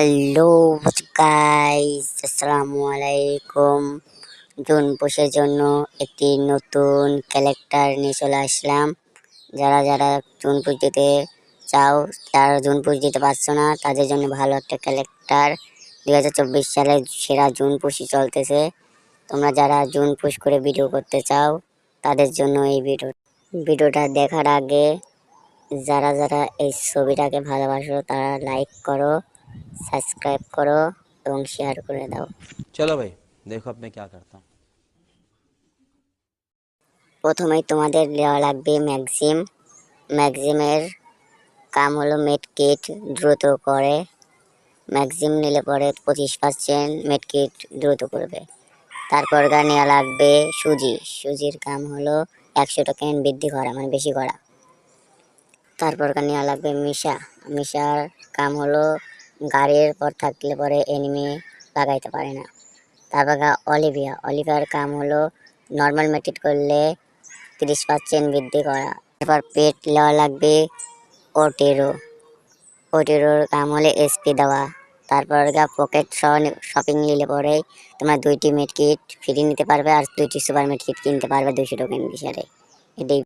Hello guys আসসালামু আলাইকুম June পোষের জন্য একটি নতুন ক্যালেক্টার নিয়ে চলে আসলাম। যারা যারা জুন পুষ দিতে চাও, যারা জুন পুষ দিতে পারছ না, তাদের জন্য ভালো একটা ক্যালেক্টার দুই হাজার চব্বিশ সালে সেরা জুন পুষি চলতেছে। তোমরা যারা জুন পুষ করে ভিডিও করতে চাও, তাদের জন্য এই ভিডিও ভিডিওটা দেখার আগে যারা যারা এই ছবিটাকে ভালোবাসো, তারা লাইক করো। সাবস্ক্রাইব করো এবং শেয়ার করে দাও। চলো ভাই দেখো আপনি কি করতাম। প্রথমে তোমাদের দেওয়া লাগবে ম্যাক্সিম ম্যাক্সিমের কাম হলো মেডকিট দ্রুত করে। ম্যাক্সিম নিলে পরে পঁচিশ পার্সেন্ট মেডকিট দ্রুত করবে। তারপর গা নেওয়া লাগবে সুজি। সুজির কাম হলো একশো টোকেন বৃদ্ধি করা মানে বেশি করা। তারপর গা নেওয়া লাগবে মিশা। মিশার কাম হলো গাড়ির পর থাকলে পরে এনিমি লাগাইতে পারে না। তারপর অলিভিয়া। অলিভিয়ার কাম হলো নর্মাল মেটিট করলে তিরিশ পার্সেন্ট বৃদ্ধি করা। এরপর পেট নেওয়া লাগবে ওটেরো ওটেরোর কাম হলে এসপি দেওয়া। তারপর গা পকেট শপিং নিলে পরে তোমরা দুইটি মেড কিট ফ্রি নিতে পারবে আর দুইটি সুপার মেড কিট কিনতে পারবে দুইশো টোকেন হিসাবে। এটাই